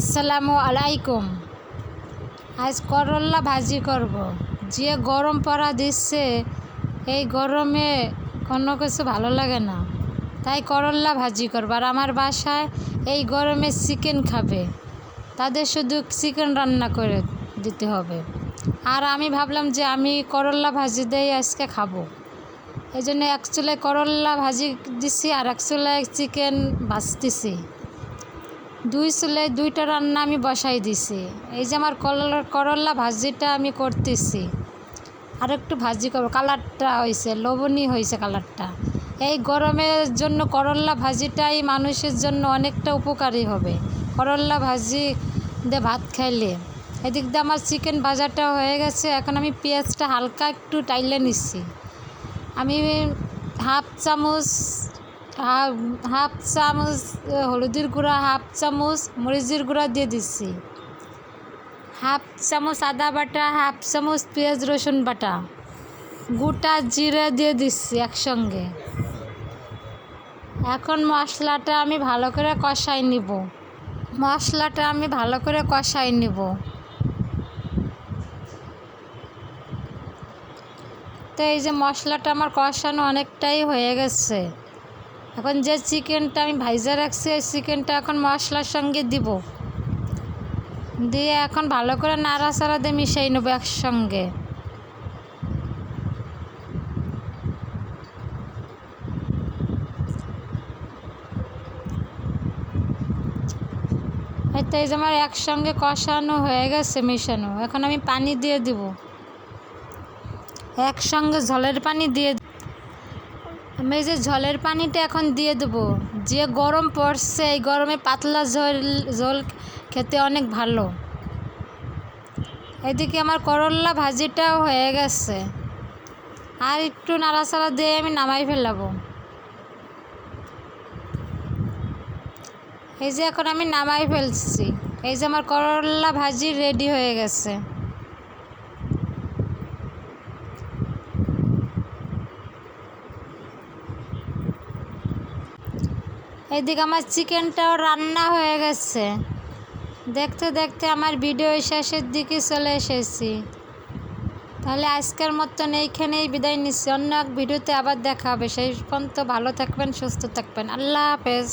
আসসালামু আলাইকুম। আজ করল্লা ভাজি করব। যে গরম পড়া দিচ্ছে, এই গরমে কোনো কিছু ভালো লাগে না। তাই করল্লা ভাজি করব। আর আমার বাসায় এই গরমে চিকেন খাবে। তাদের শুধু চিকেন রান্না করে দিতে হবে। আর আমি ভাবলাম যে আমি করল্লা ভাজি দিয়ে আজকে খাব। এই জন্য এক চুলায় করল্লা ভাজি দিছি আর এক চুলায় চিকেন ভাজতেছি। দুই চুলে দুইটা রান্না আমি বসাই দিছি। এই যে আমার করলা করল্লা ভাজিটা আমি করতেছি। আর একটু ভাজি করব। কালারটা হয়েছে লবণী হয়েছে কালারটা। এই গরমের জন্য করল্লা ভাজিটাই মানুষের জন্য অনেকটা উপকারী হবে। করল্লা ভাজি দিয়ে ভাত খাইলে। এদিক দিয়ে আমার চিকেন ভাজাটা হয়ে গেছে। এখন আমি পেঁয়াজটা হালকা একটু টাইলে নিচ্ছি। আমি হাফ চামচ হাফ হাফ চামচ হলুদের গুঁড়া, হাফ চামচ মরিচের গুঁড়া দিয়ে দিচ্ছি হাফ চামচ আদা বাটা, হাফ চামচ পেঁয়াজ, রসুন বাটা। গোটা জিরে দিয়ে দিচ্ছি একসঙ্গে। এখন মশলাটা আমি ভালো করে কষাই নিব। মশলাটা আমি ভালো করে কষাই নিব। তো এই যে মশলাটা আমার কষানো অনেকটাই হয়ে গেছে। এখন যে চিকেনটা আমি ভাইজা রাখছি, এই চিকেনটা এখন মশলার সঙ্গে দিব। দিয়ে এখন ভালো করে নাড়াচাড়া দিয়ে মিশিয়ে নেব একসঙ্গে। এই তো এই যে আমার একসঙ্গে কষানো হয়ে গেছে মেশানো। এখন আমি পানি দিয়ে দিব। একসঙ্গে জলের পানি দিয়ে আমি যে ঝলের পানিটা এখন দিয়ে দেবো, যে গরম পড়ছে, এই গরমে পাতলা ঝোল ঝোল খেতে অনেক ভালো। এদিকে আমার করল্লা ভাজিটাও হয়ে গেছে। আর একটু নাড়াচাড়া দিয়ে আমি নামাই ফেলাবো। এই যে এখন আমি নামাই ফেলছি। এই যে আমার করল্লা ভাজি রেডি হয়ে গেছে। এদিকে আমার চিকেনটাও রান্না হয়ে গেছে। দেখতে দেখতে আমার ভিডিও শেষের দিকে চলে এসেছি। তাহলে আজকের মতন এইখানেই বিদায় নিচ্ছি। অন্য এক ভিডিওতে আবার দেখা হবে। সেই পর্যন্ত ভালো থাকবেন, সুস্থ থাকবেন। আল্লাহ হাফেজ।